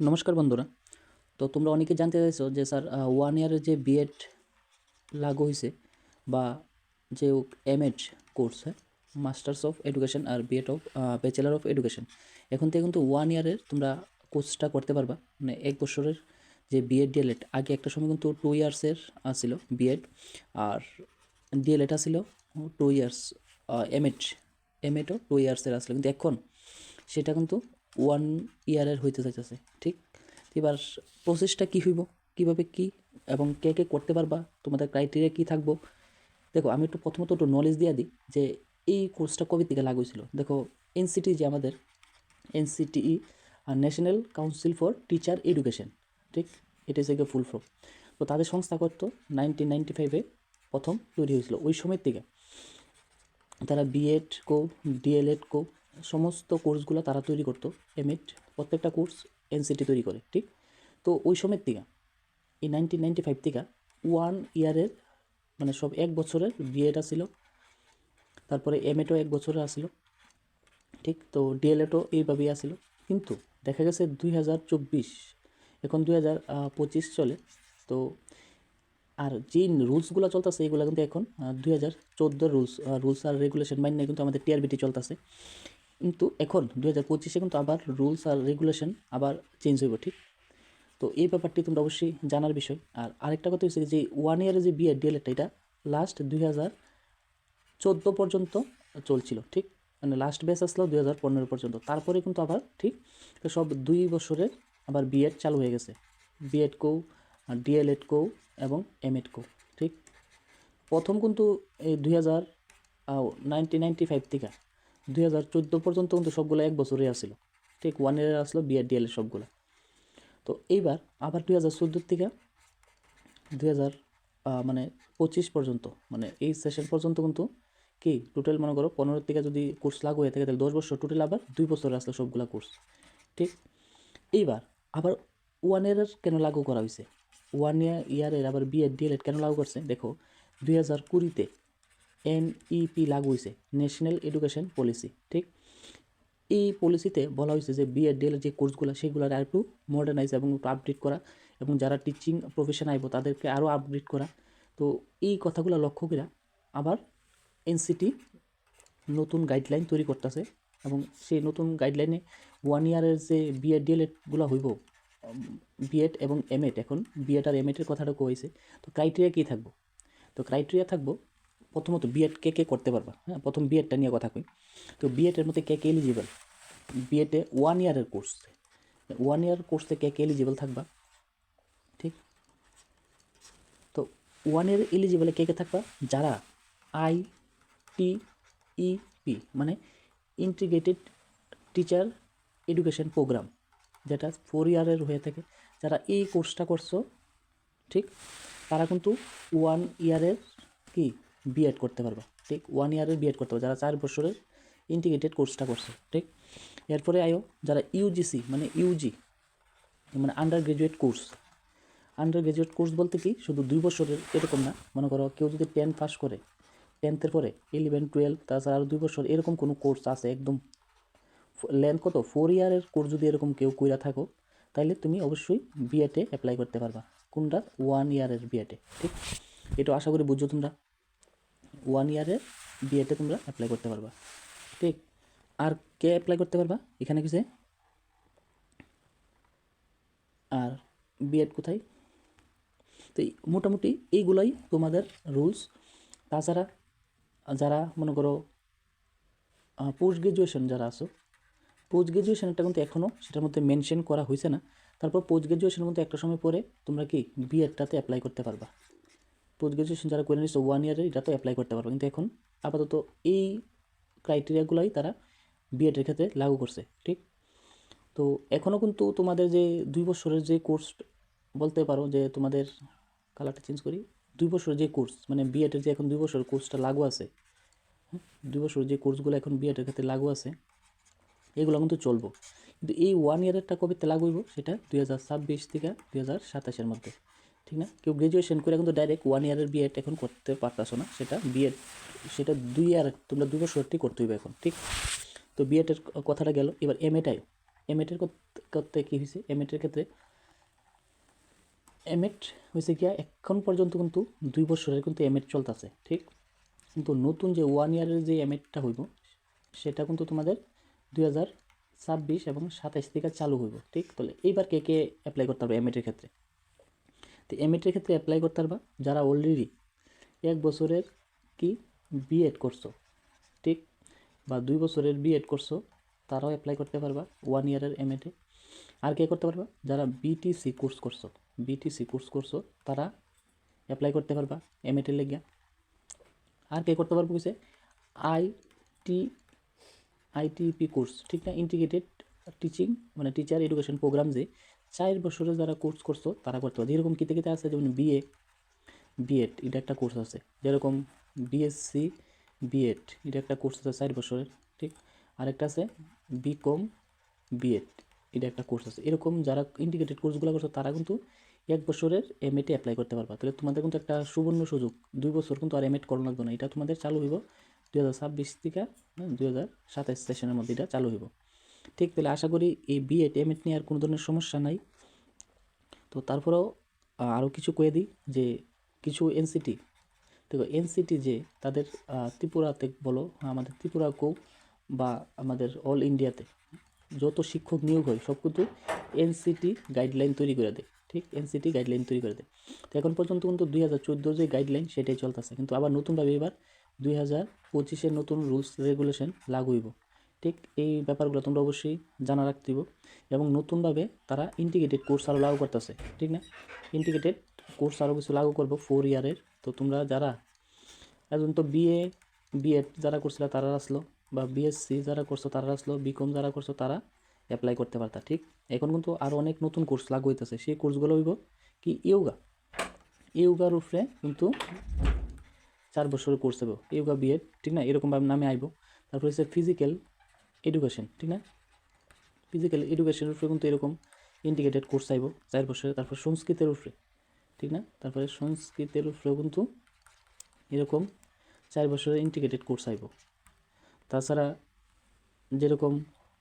নমস্কার বন্ধুরা। তো তোমরা অনেকে জানতে চাইছো যে স্যার ওয়ান ইয়ারের যে বিএড লাগু হয়েছে বা যে এমএড কোর্স হ্যাঁ masters of education R BEd of bachelor of education এখন থেকে কিন্তু ওয়ান ইয়ারের তোমরা কোর্সটা করতে পারবা। মানে এক বছরের যে বিএড ডিএলএড আগে একটা সময় কিন্তু টু ইয়ার্সের আসছিল বিএড আর ডিএলএড আসছিল টু ইয়ার্স এমএড এমএডও টু ইয়ার্সের আসলো কিন্তু এখন সেটা কিন্তু ওয়ান ইয়ারের হইতে চাইতেছে ঠিক? এবার প্রসেসটা কী হইব, কীভাবে কি, এবং কে কে করতে পারবা, তোমাদের ক্রাইটেরিয়া কী থাকব? দেখো, আমি একটু প্রথমত একটু নলেজ দিয়ে দিই যে এই কোর্সটা কবে থেকে লাগু হয়েছিল দেখো এনসিটি যে আমাদের NCTE R national council for teacher education ঠিক? এটা হচ্ছে ফুল ফর্ম তো তাদের সংস্থা করতো নাইনটিন নাইনটি ফাইভে প্রথম তৈরি হয়েছিল। ওই সময়ের থেকে তারা বিএড কো ডিএলএড কো সমস্ত কোর্সগুলো তারা তৈরি করতো এমএড প্রত্যেকটা কোর্স এনসিটি তৈরি করে, ঠিক? তো ওই সময়ের থেকে এই নাইনটিন নাইনটি ফাইভ থেকে ওয়ান ইয়ারের মানে সব এক বছরের বিএড আসছিল তারপরে এমএডও এক বছরের আসছিল ঠিক? তো ডিএলএডও এইভাবেই আসছিল কিন্তু দেখা গেছে দুই হাজার চব্বিশ, এখন দুই হাজার পঁচিশ চলে, তো আর যে রুলসগুলো চলতেছে, এগুলো কিন্তু এখন দুই হাজার চোদ্দোর রুলস রুলস আর রেগুলেশন মাইনে কিন্তু আমাদের টিআরবিটি চলতেছে। কিন্তু এখন দু হাজার পঁচিশে কিন্তু আবার রুলস আর রেগুলেশন আবার চেঞ্জ হইব, ঠিক? তো এই ব্যাপারটি তোমরা অবশ্যই জানার বিষয়। আর আরেকটা কথা হচ্ছে যে ওয়ান ইয়ারের যে বিএড ডিএলএডটা এটা লাস্ট দুই হাজার চোদ্দ পর্যন্ত চলছিল, ঠিক? মানে লাস্ট ব্যাচ আসলো দুই হাজার পনেরো পর্যন্ত। তারপরে কিন্তু আবার, ঠিক? সব দুই বছরে আবার বিএড চালু হয়ে গেছে। বিএড কো ডিএলএড কো এবং এমএড কো, ঠিক? প্রথম কিন্তু এই দুই হাজার নাইনটিন নাইনটি ফাইভ থেকে। দুই হাজার চোদ্দ পর্যন্ত কিন্তু সবগুলো এক বছরই আসছিল। ঠিক ওয়ান ইয়ার আসলো বিআর ডিএল সবগুলো। তো এইবার আবার দুই হাজার চোদ্দোর থেকে দুই হাজার মানে পঁচিশ পর্যন্ত মানে এই সেশন পর্যন্ত কিন্তু কি টোটাল মনে করো পনেরো থেকে যদি কোর্স লাগু হয়ে থাকে, তাহলে দশ বছর টোটাল আবার দুই বছর আসলো সবগুলো কোর্স ঠিক? এইবার আবার ওয়ান ইয়ারের কেন লাগু করা হয়েছে ওয়ান ইয়ার ইয়ারের আবার বিএড ডিএলএড কেন লাগু করছে? দেখো, দুই হাজার কুড়িতে এনইপি লাগু হয়েছে ন্যাশনাল এডুকেশন পলিসি ঠিক? এই পলিসিতে বলা হয়েছে যে বিএড ডিএল যে কোর্সগুলো সেগুলোর আর একটু মডার্নাইজ এবং আপডেট করা এবং যারা টিচিং প্রফেশন আইব, তাদেরকে আরও আপডেট করা। তো এই কথাগুলো লক্ষ্য করে আবার এনসিটি নতুন গাইডলাইন তৈরি করতেছে এবং সেই নতুন গাইডলাইনে ওয়ান ইয়ারের যে বিএড ডিএলএডগুলো হইব বিএড এবং এমএড এখন বিএড আর এমএডের কথাটা কইছে। তো ক্রাইটেরিয়া কী থাকব? তো ক্রাইটেরিয়া থাকব প্রথমত বিএড কে কে করতে পারবা? হ্যাঁ প্রথম বিএডটা নিয়ে কথা কই। তো বিএডের মধ্যে কে কে এলিজিবল বিএডে ওয়ান ইয়ারের কোর্স ওয়ান ইয়ার কোর্সে কে কে এলিজিবল থাকবা? ঠিক? তো ওয়ান ইয়ার এলিজিবলে কে কে থাকবা? যারা আই টি ই পি মানে ইন্টিগ্রেটেড টিচার এডুকেশন প্রোগ্রাম যেটা ফোর ইয়ারের হয়ে থাকে। যারা এই কোর্সটা করছ, ঠিক? তারা কিন্তু ওয়ান ইয়ারের কি? বিএড করতে পারবা, ঠিক? ওয়ান ইয়ারের বিএড করতে পারবে, যারা চার বছরের ইন্টিগ্রেটেড কোর্সটা করছে, ঠিক? এরপরে আয়ো যারা ইউজিসি মানে ইউজি মানে under graduate course under graduate course বলতে কি, শুধু দুই বছরের এরকম না, মনে করো কেউ যদি টেন পাস করে টেন্থের পরে ইলেভেন টুয়েলভ তাছাড়া আরও দুই বছর এরকম কোনো কোর্স আছে একদম লেন্থ কত? ফোর ইয়ারের কোর্স যদি এরকম কেউ কইরা থাকো তাহলে তুমি অবশ্যই বিএডে অ্যাপ্লাই করতে পারবা, কোনটা? ওয়ান ইয়ারের বিএডে ঠিক? এটা আশা করি বুঝছ তোমরা। ওয়ান ইয়ারের বিএডে তোমরা অ্যাপ্লাই করতে পারবা। ঠিক? আর কে অ্যাপ্লাই করতে পারবা? এখানে কিসে আর বিএড কোথায়? তো মোটামুটি এইগুলোই তোমাদের রুলস তাছাড়া যারা মনে করো পোস্ট গ্রাজুয়েশন যারা আছো পোস্ট গ্রাজুয়েশনটা কিন্তু এখনও সেটার মধ্যে মেনশন করা হয়েছে না। তারপর পোস্ট গ্রাজুয়েশনের মধ্যে একটা সময় পরে তোমরা কি বিএডটাতে অ্যাপ্লাই করতে পারবা। পোস্ট গ্রাজুয়েশন যারা করে নিচ্ছে ওয়ান ইয়ারের এটা তো অ্যাপ্লাই করতে পারব। কিন্তু এখন আপাতত এই ক্রাইটেরিয়াগুলোই তারা বিএডের ক্ষেত্রে লাগু করছে, ঠিক? তো এখনও কিন্তু তোমাদের যে দুই বছরের যে কোর্স বলতে পারো যে তোমাদের কালারটা চেঞ্জ করি, দুই বছরের যে কোর্স মানে বিএডের যে এখন দুই বছরের কোর্সটা লাগু আছে দুই বছরের যে কোর্সগুলো এখন বিএডের ক্ষেত্রে লাগু আছে, এগুলো কিন্তু চলবো। কিন্তু এই ওয়ান ইয়ারেরটা কবে লাগু হইব? সেটা দুই হাজার ছাব্বিশ থেকে দুই হাজার সাতাশের মধ্যে। ঠিক না? কেউ গ্রাজুয়েশন করে কিন্তু ডাইরেক্ট ওয়ান ইয়ারের বিএড এখন করতে পারতাছো না, সেটা বিএড সেটা দুই ইয়ার তোমরা দুই বছরটি করতে হইবে এখন, ঠিক? তো বিএডের কথাটা গেল, এবার এম এটাই এমএটের করতে কী হয়েছে এমএটের ক্ষেত্রে এমএট হয়েছে গিয়া এখন পর্যন্ত কিন্তু দুই বছরের কিন্তু এমএট চলতেছে, ঠিক? কিন্তু নতুন যে ওয়ান ইয়ারের যে এমএটটা হইব, সেটা কিন্তু তোমাদের দুই হাজার ছাব্বিশ এবং সাতাইশ থেকে চালু হইব, ঠিক? তাহলে এইবার কে কে অ্যাপ্লাই করতে হবে এম এমএটের ক্ষেত্রে? তো এমএটের ক্ষেত্রে অ্যাপ্লাই করতে পারবা। যারা অলরেডি এক বছরের কি বিএড করছ, ঠিক? বা দুই বছরের বিএড করছ, তারাও অ্যাপ্লাই করতে পারবা ওয়ান ইয়ারের এমএটে আর কে করতে পারবা? যারা বিটিসি কোর্স করছ বিটিসি কোর্স করছ, তারা অ্যাপ্লাই করতে পারবা এমএটের লেগিয়া। আর কে করতে পারব কিসে আইটি আইটিপি কোর্স ঠিক না? ইন্টিগ্রেটেড টিচিং মানে টিচার এডুকেশন প্রোগ্রাম যে চার বছরে যারা কোর্স করছ, তারা করতে পারবে যেরকম কিতে কিতে আছে, যেমন বিএ বিএড এটা একটা কোর্স আছে। যেরকম বিএসসি বিএড এটা একটা কোর্স আছে চার বছরের ঠিক? আরেকটা আছে বিকম বিএড এটা একটা কোর্স আছে। এরকম যারা ইন্টিগ্রেটেড কোর্সগুলো করছ, তারা কিন্তু এক বছরের এম এমএটে অ্যাপ্লাই করতে পারবা। তাহলে তোমাদের কিন্তু একটা সুবর্ণ সুযোগ। দুই বছর কিন্তু আর এমএড করানো লাগবে না। এটা তোমাদের চালু হইব দুই হাজার ছাব্বিশ থেকে দুই হাজার সাতাইশ সেশনের মধ্যে এটা চালু হইব। ঠিক তাহলে আশা করি এই বিএড এমএড নিয়ে আর কোনো ধরনের সমস্যা নাই। তো তারপরেও আরও কিছু কয়ে দিই যে কিছু এনসিটি দেখো এনসিটি যে তাদের ত্রিপুরাতে বলো, আমাদের ত্রিপুরা ত্রিপুরাকেও বা আমাদের অল ইন্ডিয়াতে যত শিক্ষক নিয়োগ হয়, সব কিন্তু এনসিটি গাইডলাইন তৈরি করে দেয়, ঠিক? এনসিটি গাইডলাইন তৈরি করে দেয়। তো এখন পর্যন্ত কিন্তু দুই হাজার চোদ্দোর যে গাইডলাইন সেটাই চলতেছে, কিন্তু আবার নতুনভাবে এবার দুই হাজার পঁচিশের নতুন রুলস রেগুলেশন লাগু হইব। ঠিক এই ব্যাপারগুলো তোমরা অবশ্যই জানা রাখতে হইব এবং নতুনভাবে তারা ইন্টিগ্রেটেড কোর্স আরও লাগু করতেছে, ঠিক না? ইন্টিগ্রেটেড কোর্স আরও কিছু লাগু করব ফোর ইয়ারের তো তোমরা যারা এখন তো বিএ বিএড যারা করছিল তারা আসলো বা বিএসসি যারা করছ তারা আসলো বিকম যারা করছ তারা অ্যাপ্লাই করতে পারতা, ঠিক? এখন কিন্তু আরও অনেক নতুন কোর্স লাগু হইতেছে, সেই কোর্সগুলো হইব কি ইয়োগা। ইয়োগার উপরে কিন্তু চার বছরের কোর্স হবে ইয়োগা বিএড ঠিক না? এরকমভাবে নামে আইব। তারপরে হচ্ছে ফিজিক্যাল এডুকেশন ঠিক না? ফিজিক্যাল এডুকেশনের উপরে কিন্তু এরকম ইন্ডিকেটেড কোর্স আইব চার বছরে তারপর সংস্কৃতের উপরে, ঠিক না? তারপরে সংস্কৃতের উপরেও কিন্তু এরকম চার বছরের ইন্টিগ্রেটেড কোর্স আইব তাছাড়া যেরকম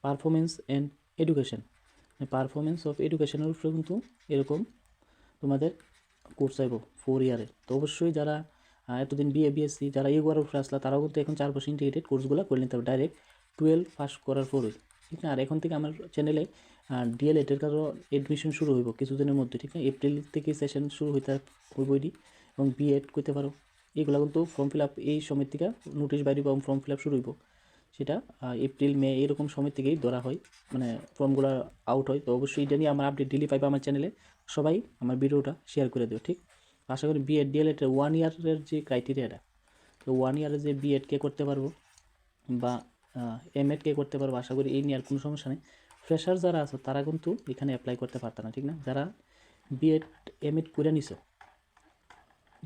performance and education performance of এডুকেশনের উপরে কিন্তু এরকম তোমাদের কোর্স আইব ফোর ইয়ারের তো অবশ্যই যারা এতদিন বিএ বিএসসি যারা এগুলোর উপরে আসলা, তারাও কিন্তু এখন চার বছর ইন্টিগ্রেটেড কোর্সগুলো করে নিতে হবে। ডাইরেক্ট টুয়েলভ পাস করার পরই, ঠিক না? আর এখন থেকে আমার চ্যানেলে ডিএলএডের কারও এডমিশন শুরু হইব কিছুদিনের মধ্যে, ঠিক না? এপ্রিল থেকে সেশন শুরু হইতে হইব এটি এবং বিএড করতে পারো। এগুলো কিন্তু ফর্ম ফিল আপ এই সময় থেকে নোটিশ বাইরে এবং ফর্ম ফিল আপ শুরু হইব। সেটা এপ্রিল মে এরকম সময় থেকেই ধরা হয় মানে ফর্মগুলো আউট হয়। তো অবশ্যই এটা নিয়ে আমার আপডেট ডেলি পাইবে আমার চ্যানেলে সবাই আমার ভিডিওটা শেয়ার করে দিও, ঠিক? আশা করি বিএড ডিএলএড ওয়ান ইয়ারের যে ক্রাইটেরিয়াটা তো ওয়ান ইয়ারের যে বিএড কে করতে পারব, বা এম এড কে করতে পারব, আশা করি এই নিয়ে আর কোনো সমস্যা নেই। ফ্রেশার যারা আছে, তারা কিন্তু এখানে অ্যাপ্লাই করতে পারত না, ঠিক না? যারা বিএড এম এড করে নিছো,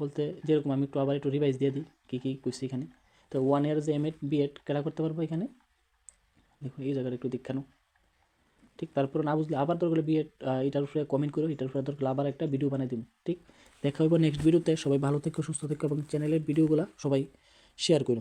বলতে যেরকম আমি একটু আবার একটু রিভাইজ দিয়ে দিই, কী কী কইছি এখানে। তো ওয়ান ইয়ার যে এম এড বিএড কেরা করতে পারব এখানে? দেখো, এই জায়গাটা একটু দেখানো ঠিক, তারপর না বুঝলে আবার দরকার বিএড এটার উপরে কমেন্ট করো, এটার উপরে দরকার আবার একটা ভিডিও বানিয়ে দিব, ঠিক? দেখা হইব নেক্সট ভিডিওতে সবাই ভালো থেকো, সুস্থ থেকো, এবং চ্যানেলের ভিডিওগুলো সবাই শেয়ার করো।